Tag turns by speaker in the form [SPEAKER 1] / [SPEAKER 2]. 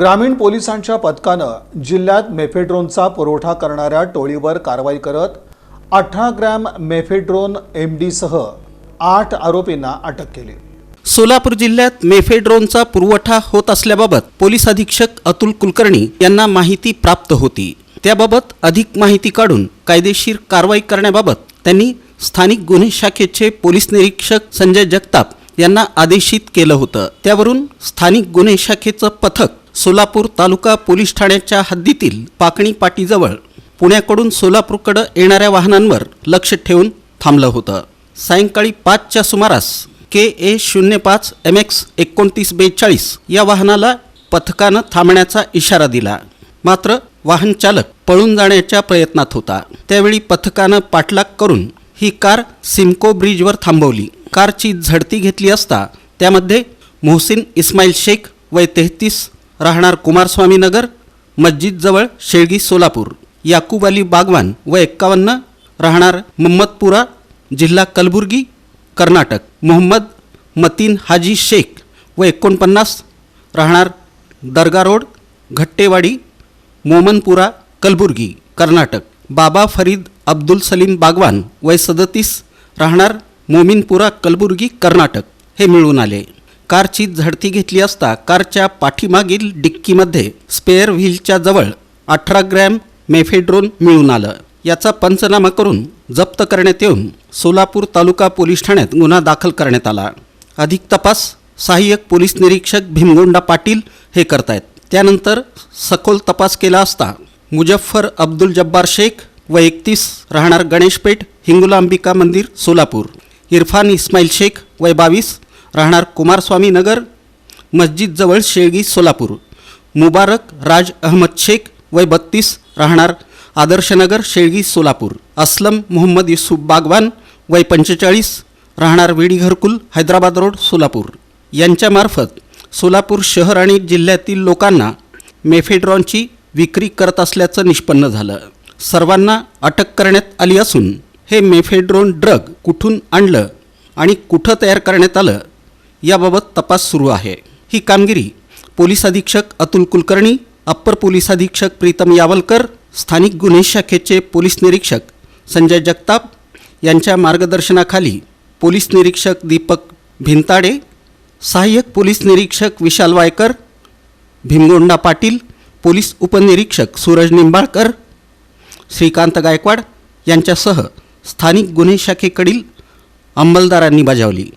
[SPEAKER 1] ग्रामीण पोलिसांच्या पथकानं जिल्ह्यात मेफेड्रोनचा पुरवठा करणाऱ्या टोळीवर कारवाई करत अठरा ग्रॅम मेफेड्रोन एम डीसह आठ आरोपींना अटक केली.
[SPEAKER 2] सोलापूर जिल्ह्यात मेफेड्रोनचा पुरवठा होत असल्याबाबत पोलीस अधीक्षक अतुल कुलकर्णी यांना माहिती प्राप्त होती. त्याबाबत अधिक माहिती काढून कायदेशीर कारवाई करण्याबाबत त्यांनी स्थानिक गुन्हे शाखेचे पोलीस निरीक्षक संजय जगताप यांना आदेशित केलं होतं. त्यावरून स्थानिक गुन्हे शाखेचं पथक सोलापूर तालुका पोलीस ठाण्याच्या हद्दीतील पाकणी पाटीजवळ पुण्याकडून सोलापूरकडं येणाऱ्या वाहनांवर लक्ष ठेवून थांबलं होतं. सायंकाळी पाचच्या सुमारास के ए शून्य पाच एम एक्स एकोणतीस बेचाळीस या वाहनाला पथकानं थांबण्याचा इशारा दिला. मात्र वाहन चालक पळून जाण्याच्या प्रयत्नात होता. त्यावेळी पथकानं पाठलाग करून ही कार सिमको ब्रिजवर थांबवली. कारची झडती घेतली असता त्यामध्ये मोहसिन इस्माईल शेख वय तेहतीस राहणार कुमारस्वामी नगर मस्जिदजवळ शेळगी सोलापूर याकूब अली बागवान व एक्कावन्न राहणार मोहम्मदपुरा जिल्हा कलबुर्गी कर्नाटक मोहम्मद मतीन हाजी शेख व एकोणपन्नास राहणार दर्गा रोड घट्टेवाडी मोमनपुरा कलबुर्गी कर्नाटक बाबा फरीद अब्दुल सलीम बागवान वय सदतीस राहणार मोमिनपुरा कलबुर्गी कर्नाटक हे मिळून आले. कारची झडती घेतली असता कारच्या पाठीमागील डिक्कीमध्ये स्पेअर व्हीलच्या जवळ अठरा ग्रॅम मेफेड्रोन मिळून आलं. याचा पंचनामा करून जप्त करण्यात येऊन सोलापूर तालुका पोलीस ठाण्यात गुन्हा दाखल करण्यात आला. अधिक तपास सहाय्यक पोलीस निरीक्षक भीमगोंडा पाटील हे करतायत. त्यानंतर सखोल तपास केला असता मुजफ्फर अब्दुल जब्बार शेख व एकतीस राहणार गणेशपेठ हिंगुला अंबिका मंदिर सोलापूर इरफान इस्माईल शेख वय बावीस राहणार कुमारस्वामी नगर मस्जिदजवळ शेळगी सोलापूर. मुबारक राज अहमद शेख वय बत्तीस राहणार आदर्शनगर शेळगी सोलापूर. असलम मोहम्मद युसुफ बागवान वय पंचेचाळीस राहणार विडी घरकुल हैदराबाद रोड सोलापूर. यांच्यामार्फत सोलापूर शहर आणि जिल्ह्यातील लोकांना मेफेड्रॉनची विक्री करत असल्याचं निष्पन्न झालं. सर्वांना अटक करण्यात आली असून हे मेफेड्रोन ड्रग कुठून आणलं आणि कुठं तयार करण्यात आलं याबाबत तपास सुरू आहे. ही कामगिरी पोलीस अधीक्षक अतुल कुलकर्णी अप्पर पोलीस अधीक्षक प्रीतम यावलकर स्थानिक गुन्हे शाखेचे पोलीस निरीक्षक संजय जगताप यांच्या मार्गदर्शनाखाली पोलीस निरीक्षक दीपक भिंताडे सहाय्यक पोलीस निरीक्षक विशाल वायकर भीमगोंडा पाटील पोलीस उपनिरीक्षक सूरज निंबाळकर श्रीकांत गायकवाड यांच्यासह स्थानिक गुन्हे शाखेकडील अंमलदारांनी बजावली.